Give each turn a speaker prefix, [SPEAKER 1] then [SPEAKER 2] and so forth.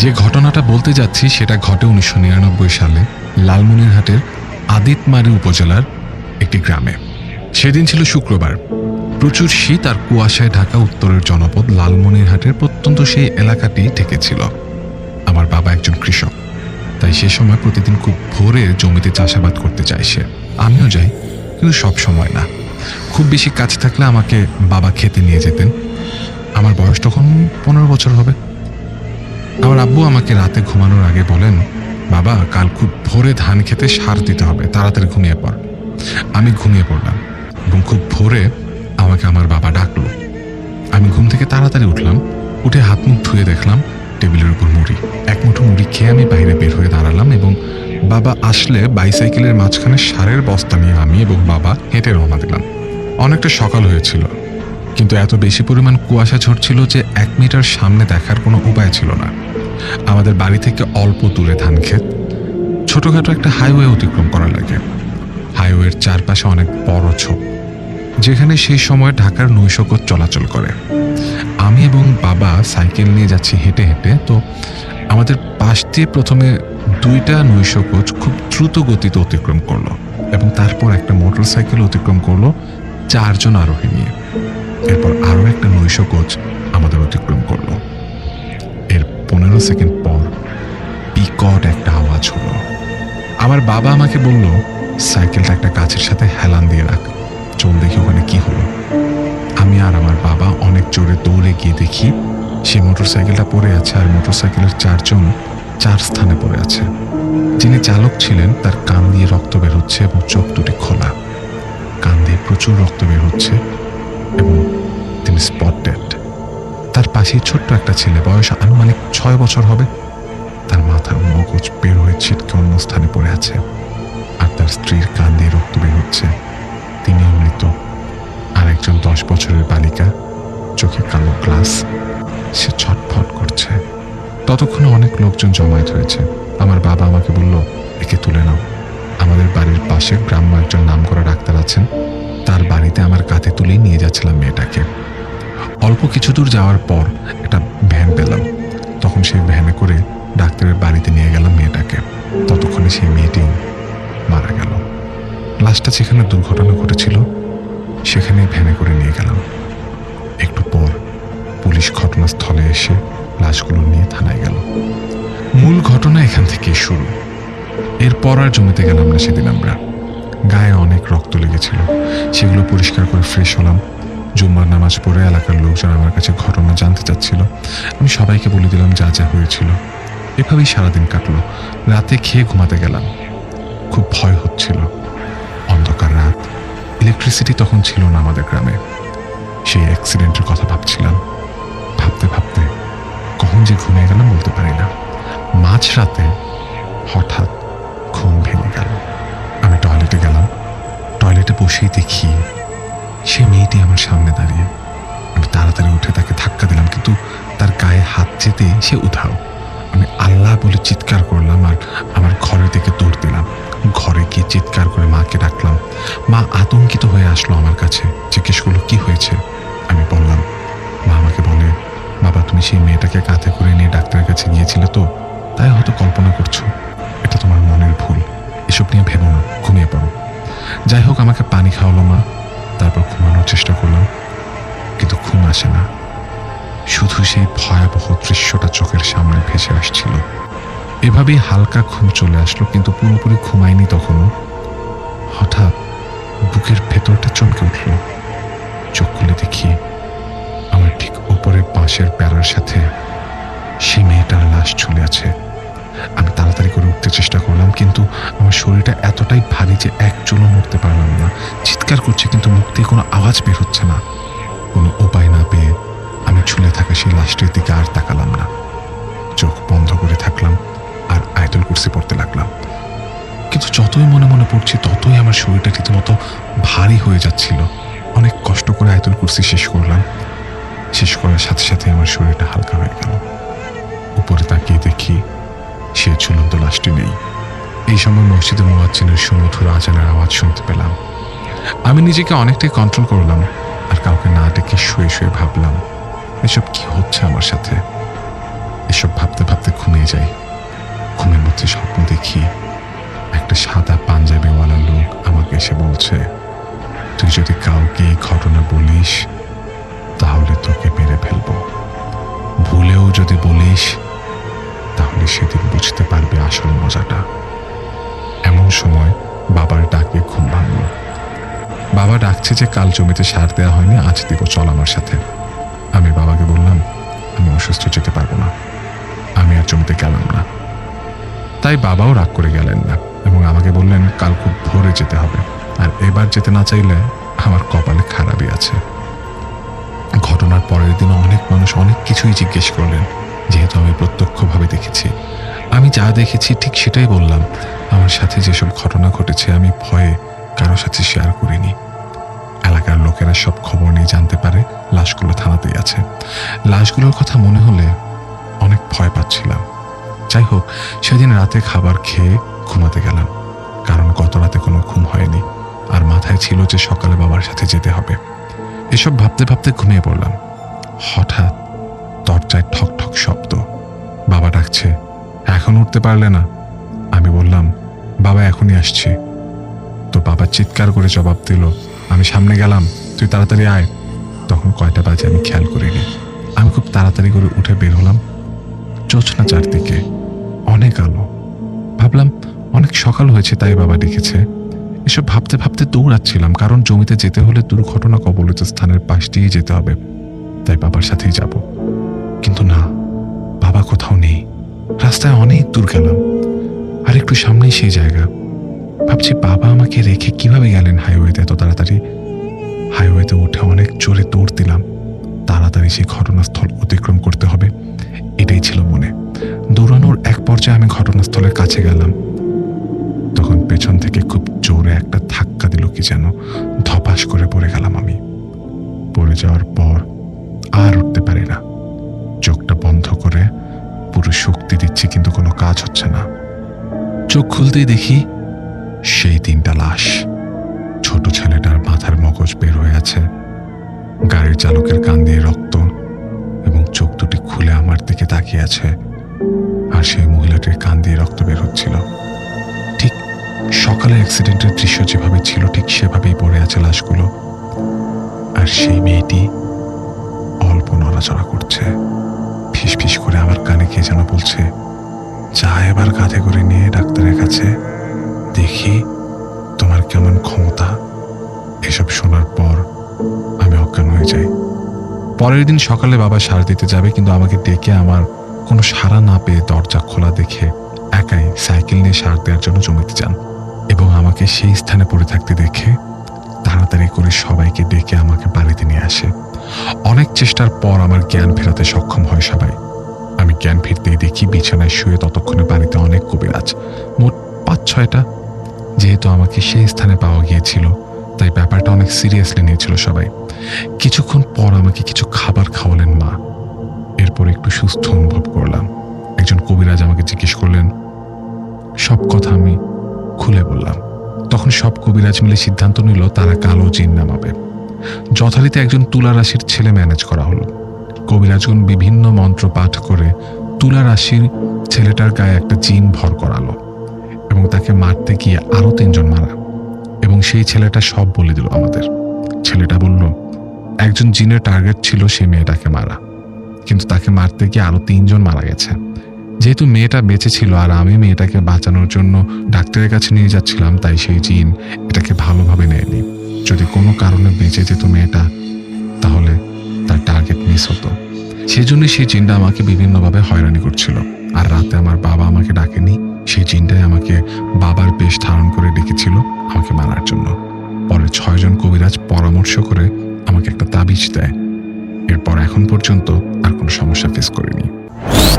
[SPEAKER 1] যে ঘটনাটা বলতে যাচ্ছি সেটা ঘটে উনিশশো নিরানব্বই সালে লালমনিরহাটের আদিতমারি উপজেলার একটি গ্রামে। সেদিন ছিল শুক্রবার। প্রচুর শীত আর কুয়াশায় ঢাকা উত্তরের জনপদ লালমনিরহাটের প্রত্যন্ত সেই এলাকাটি ঠেকেছিল। আমার বাবা একজন কৃষক। তাই সে সময় প্রতিদিন খুব ভোরে জমিতে চাষাবাদ করতে চায় সে। আমিও যাই, কিন্তু সব সময় না। খুব বেশি কাজ থাকলে আমাকে বাবা খেতে নিয়ে যেতেন। আমার বয়স তখন পনেরো বছর হবে। আমার আব্বু আমাকে রাতে ঘুমানোর আগে বলেন, বাবা, কাল খুব ভোরে ধান খেতে সার দিতে হবে, তাড়াতাড়ি ঘুমিয়ে পড়। আমি ঘুমিয়ে পড়লাম এবং খুব ভোরে আমাকে আমার বাবা ডাকলো। আমি ঘুম থেকে তাড়াতাড়ি উঠলাম, উঠে হাত মুখ ধুয়ে দেখলাম টেবিলের উপর মুড়ি। এক মুঠো মুড়ি খেয়ে আমি বাইরে বের হয়ে দাঁড়ালাম এবং বাবা আসলে বাইসাইকেলের মাঝখানে সারের বস্তা নিয়ে আমি এবং বাবা হেঁটে রওনা দিলাম। অনেকটা সকাল হয়েছিল। কিন্তু এত বেশি পরিমাণ কুয়াশা ঝরছিল যে এক মিটার সামনে দেখার কোনো উপায় ছিল না। আমাদের বাড়ি থেকে অল্প দূরে ধান ক্ষেত ছোটখাটো একটা হাইওয়ে অতিক্রম করা লাগে। হাইওয়ের চারপাশে অনেক বড় ছোপ যেখানে সেই সময় ঢাকার নৈশকোচ চলাচল করে। আমি এবং বাবা সাইকেল নিয়ে যাচ্ছি হেঁটে হেঁটে, তো আমাদের পাশ দিয়ে প্রথমে দুইটা নৈশকোচ খুব দ্রুত গতিতে অতিক্রম করল এবং তারপর একটা মোটর সাইকেল অতিক্রম করল চারজন আরোহী নিয়ে। এরপর আরও একটা নৈশকোচ আমাদের অতিক্রম করল। এর পনেরো সেকেন্ড পর বিকট একটা আওয়াজ হলো। আমার বাবা আমাকে বলল, সাইকেলটা একটা গাছের সাথে হেলান দিয়ে রাখ। চল দেখি ওখানে কি হলো। আমি আর আমার বাবা অনেক জোরে দৌড়ে গিয়ে দেখি সেই মোটরসাইকেলটা পড়ে আছে আর মোটরসাইকেলের চারজন চার স্থানে পড়ে আছে। যিনি চালক ছিলেন, তার কান দিয়ে রক্ত বের হচ্ছে এবং চোখ দুটি খোলা। কান দিয়ে প্রচুর রক্ত বের হচ্ছে। তিনি স্পট ডেড তার পাশেই ছোট্ট একটা ছেলে, বয়স আনুমানিক ছয় বছর হবে। তার মাথার মগজ বের হয়ে ছিটকে অন্য স্থানে পড়ে আছে। আর তার স্ত্রীর কান দিয়ে রক্ত বের হচ্ছে। তিনিও মৃত। আর একজন দশ বছরের বালিকা। চোখে কালো গ্লাস। সে ছটফট করছে। ততক্ষণে অনেক লোকজন জমায়েত হয়েছে। আমার বাবা আমাকে বলল, একে তুলে নাও। আমাদের বাড়ির পাশে গ্রাম্য একজন নামকরা ডাক্তার আছেন। তার বাড়িতে আমার কাঁধে তুলেই নিয়ে যাচ্ছিলাম মেয়েটাকে। অল্প কিছু দূর যাওয়ার পর একটা ভ্যান পেলাম। তখন সেই ভ্যানে করে ডাক্তারের বাড়িতে নিয়ে গেলাম মেয়েটাকে। ততক্ষণে সেই মেয়েটিও মারা গেল। লাশটা যেখানে দুর্ঘটনা ঘটেছিল সেখানে ভ্যানে করে নিয়ে গেলাম। একটু পর পুলিশ ঘটনাস্থলে এসে লাশগুলো নিয়ে থানায় গেল। মূল ঘটনা এখান থেকে শুরু। এরপর আর জমিতে গেলাম না সেদিন আমরা। গায়ে অনেক রক্ত লেগেছিল। সেগুলো পরিষ্কার করে ফ্রেশ হলাম। জুম্মার নামাজ পড়ে এলাকার লোকজন আমার কাছে ঘটনা জানতে চাচ্ছিল। আমি সবাইকে বলে দিলাম যা যা হয়েছিল। এভাবেই সারাদিন কাটলো। রাতে খেয়ে ঘুমাতে গেলাম। খুব ভয় হচ্ছিল। অন্ধকার রাত। ইলেকট্রিসিটি তখন ছিল না আমাদের গ্রামে। সেই অ্যাক্সিডেন্টের কথা ভাবছিলাম। ভাবতে ভাবতে কখন যে ঘুমিয়ে গেলাম বলতে পারি না। মাঝ রাতে হঠাৎ ঘুম ভেঙে গেল। গেলাম টয়লেটে বসেই দেখি সে মেয়েটি আমার সামনে দাঁড়িয়ে। আমি তাড়াতাড়ি উঠে তাকে ধাক্কা দিলাম, কিন্তু তার গায়ে হাত যেতে সে উধাও। আমি আল্লাহ বলে চিৎকার করলাম আর আমার ঘরের দিকে দৌড় দিলাম। ঘরে গিয়ে চিৎকার করে মাকে ডাকলাম। মা আতঙ্কিত হয়ে আসলো আমার কাছে। জিজ্ঞেস করল, কি হয়েছে? আমি বললাম, মা আমাকে বলে, বাবা তুমি সেই মেয়েটাকে কাঁধে করে নিয়ে ডাক্তারের কাছে গিয়েছিলে তো, তাই হয়তো কল্পনা করছ। এটা তোমার মনের ভুল। এসব নিয়ে ভেবো না। যাই হোক, আমাকে পানি খাওয়ালো মা। তারপর ঘুমানোর চেষ্টা করলাম, কিন্তু ঘুম আসে না। শুধু সেই ভয়াবহ দৃশ্যটা চোখের সামনে ভেসে আসছিল। এভাবেই হালকা ঘুম চলে আসলো, কিন্তু পুরোপুরি ঘুমায়নি তখনও। হঠাৎ বুকের ভেতরটা চমকে উঠল। চোখ খুলে দেখি আমার ঠিক উপরে বাঁশের প্যারার সাথে সেই মেয়েটার লাশ ঝুলে আছে। আমি তাড়াতাড়ি করে উঠতে চেষ্টা করলাম, কিন্তু আমার শরীরটা এতটাই ভারী যে এক চুলও নড়তে পারলাম না। চিৎকার করছে, কিন্তু মুখ দিয়ে কোনো আওয়াজ বের হচ্ছে না। কোনো উপায় না পেয়ে আমি ঝুলে থাকা সেই লাশটির দিকে আর তাকালাম না। চোখ বন্ধ করে থাকলাম আর আয়তল কুর্সি পড়তে লাগলাম। কিন্তু যতই মনে মনে পড়ছি, ততই আমার শরীরটা রীতিমতো ভারী হয়ে যাচ্ছিল। অনেক কষ্ট করে আয়তল কুর্সি শেষ করলাম। শেষ করার সাথে সাথে আমার শরীরটা হালকা হয়ে গেল। উপরে তাকিয়ে দেখি সে ঝুলন্ত লাশটি নেই। এই সময় মসজিদে মোয়াজ্জিনের সুমধুর আজানের আওয়াজ শুনতে পেলাম। আমি নিজেকে অনেকটাই কন্ট্রোল করলাম আর কাউকে না ডেকে শুয়ে শুয়ে ভাবলাম, এসব কি হচ্ছে আমার সাথে? এসব ভাবতে ভাবতে ঘুমিয়ে যাই। ঘুমের মধ্যে স্বপ্ন দেখি, একটা সাদা পাঞ্জাবিওয়ালা লোক আমাকে এসে বলছে, তুই যদি কাউকে এই ঘটনা বলিস, তাহলে তোকে মেরে ফেলব। ভুলেও যদি বলিস সেদিন বুঝতে পারবে আসল মজাটা। এমন সময় বাবার ডাকে ঘুম ভাঙল। বাবা ডাকছে যে কাল জমিতে সার দেওয়া হয়নি, আজ দিব, চল আমার সাথে। আমি বাবাকে বললাম, আমি অসুস্থ যেতে পারব না। আমি আর জমিতে গেলাম না। তাই বাবাও রাগ করে গেলেন না এবং আমাকে বললেন, কাল খুব ভোরে যেতে হবে। আর এবার যেতে না চাইলে আমার কপালে খারাপই আছে। ঘটনার পরের দিন অনেক মানুষ অনেক কিছুই জিজ্ঞেস করলেন। যেহেতু আমি প্রত্যক্ষভাবে দেখেছি। আমি যা দেখেছি ঠিক সেটাই বললাম। আমার সাথে যেসব ঘটনা ঘটেছে, আমি ভয়ে কারও সাথে শেয়ার করিনি। এলাকার লোকেরা সব খবর নিয়ে জানতে পারে, লাশগুলো থানাতেই আছে। লাশগুলোর কথা মনে হলে অনেক ভয় পাচ্ছিলাম। যাই হোক, সেদিন রাতে খাবার খেয়ে ঘুমাতে গেলাম। কারণ গত রাতে কোনো ঘুম হয়নি। আর মাথায় ছিল যে সকালে বাবার সাথে যেতে হবে। এসব ভাবতে ভাবতে ঘুমিয়ে পড়লাম। হঠাৎ দরজায় ঠক ঠক শব্দ। বাবা ডাকছে, এখন উঠতে পারলে না? আমি বললাম, বাবা, এখনই আসছি। তো বাবা চিৎকার করে জবাব দিল, আমি সামনে গেলাম, তুই তাড়াতাড়ি আয়। তখন কয়টা বাজে আমি খেয়াল করিনি। আমি খুব তাড়াতাড়ি করে উঠে বের হলাম জোছনা চারদিকে। অনেক আলো। ভাবলাম, অনেক সকাল হয়েছে, তাই বাবা ডেকেছে। এসব ভাবতে ভাবতে দৌড়াচ্ছিলাম, কারণ জমিতে যেতে হলে দুর্ঘটনা কবলিত স্থানের পাশ দিয়ে যেতে হবে। তাই বাবার সাথেই যাব। কিন্তু না, বাবা কোথাও নেই। রাস্তায় অনেক দূর গেলাম। আর একটু সামনেই সেই জায়গা। ভাবছি বাবা আমাকে রেখে কীভাবে গেলেন হাইওয়েতে এত তাড়াতাড়ি? হাইওয়েতে উঠে অনেক জোরে দৌড় দিলাম। তাড়াতাড়ি সেই ঘটনাস্থল অতিক্রম করতে হবে। এটাই ছিল মনে। দৌড়ানোর এক পর্যায়ে আমি ঘটনাস্থলের কাছে গেলাম। তখন পেছন থেকে খুব জোরে একটা ধাক্কা দিল কি যেন। হচ্ছে না। চোখ খুলতেই দেখি সেই তিনটা লাশ। ছোট ছেলেটার মাথার মগজ বের হয়ে আছে। গাড়ির চালকের কান দিয়ে রক্ত এবং চোখ দুটি খুলে আমার দিকে তাকিয়ে আছে। আর সেই মহিলাটির কান দিয়ে রক্ত বের হচ্ছিল। ঠিক সকালে অ্যাক্সিডেন্টের দৃশ্য যেভাবে ছিল, ঠিক সেভাবেই পড়ে আছে লাশগুলো। আর সেই মেয়েটি অল্প নড়াচড়া করছে। ফিস ফিস করে আমার কানে কে যেন বলছে যা এবার কাঁধে করে নিয়ে ডাক্তারের কাছে দেখি তোমার কেমন ক্ষমতা। এসব শোনার পর আমি অজ্ঞান হয়ে যাই। পরের দিন সকালে বাবা সার দিতে যাবে, কিন্তু আমাকে ডেকে আমার কোনো সাড়া না পেয়ে দরজা খোলা দেখে একাই সাইকেল নিয়ে সার দেওয়ার জন্য জমিতে যান এবং আমাকে সেই স্থানে পড়ে থাকতে দেখে তাড়াতাড়ি করে সবাইকে ডেকে আমাকে বাড়িতে নিয়ে আসে। অনেক চেষ্টার পর আমার জ্ঞান ফেরাতে সক্ষম হয় সবাই। জ্ঞান ফিরতেই দেখি বিছানায় শুয়ে ততক্ষণে বাড়িতে অনেক কবিরাজ মোট পাঁচ, ছয়টা। যেহেতু আমাকে সেই স্থানে পাওয়া গিয়েছিল, তাই ব্যাপারটা অনেক সিরিয়াসলি নিয়েছিল সবাই। কিছুক্ষণ পর আমাকে কিছু খাবার খাওয়ালেন মা। এরপর একটু সুস্থ অনুভব করলাম। একজন কবিরাজ আমাকে জিজ্ঞেস করলেন, সব কথা আমি খুলে বললাম। তখন সব কবিরাজ মিলে সিদ্ধান্ত নিল, তারা কালো জিন নামাবে। যথারীতি একজন তুলা রাশির ছেলে ম্যানেজ করা হলো। কবিরাজগণ বিভিন্ন মন্ত্র পাঠ করে তুলা রাশির ছেলেটার গায়ে একটা জিন ভর করালো এবং তাকে মারতে গিয়ে আরও তিনজন মারা। এবং সেই ছেলেটা সব বলে দিল আমাদের। ছেলেটা বলল, একজন জিনের টার্গেট ছিল সে মেয়েটাকে মারা। কিন্তু তাকে মারতে গিয়ে আরও তিনজন মারা গেছে। যেহেতু মেয়েটা বেঁচে ছিল আর আমি মেয়েটাকে বাঁচানোর জন্য ডাক্তারের কাছে নিয়ে যাচ্ছিলাম, তাই সেই জিন এটাকে ভালোভাবে নেয়নি। যদি কোনো কারণে বেঁচে যেত মেয়েটা, তাহলে তার টার্গেট মিস হতো। সেজন্য সেই চিন্তা আমাকে বিভিন্নভাবে হয়রানি করছিল। আর রাতে আমার বাবা আমাকে ডাকেনি, সেই চিন্তায় আমাকে বাবার বেশ ধারণ করে ডেকেছিল আমাকে মারার জন্য। পরে ছয়জন কবিরাজ পরামর্শ করে আমাকে একটা তাবিজ দেয়। এরপর এখন পর্যন্ত আর কোনো সমস্যা ফেস করিনি।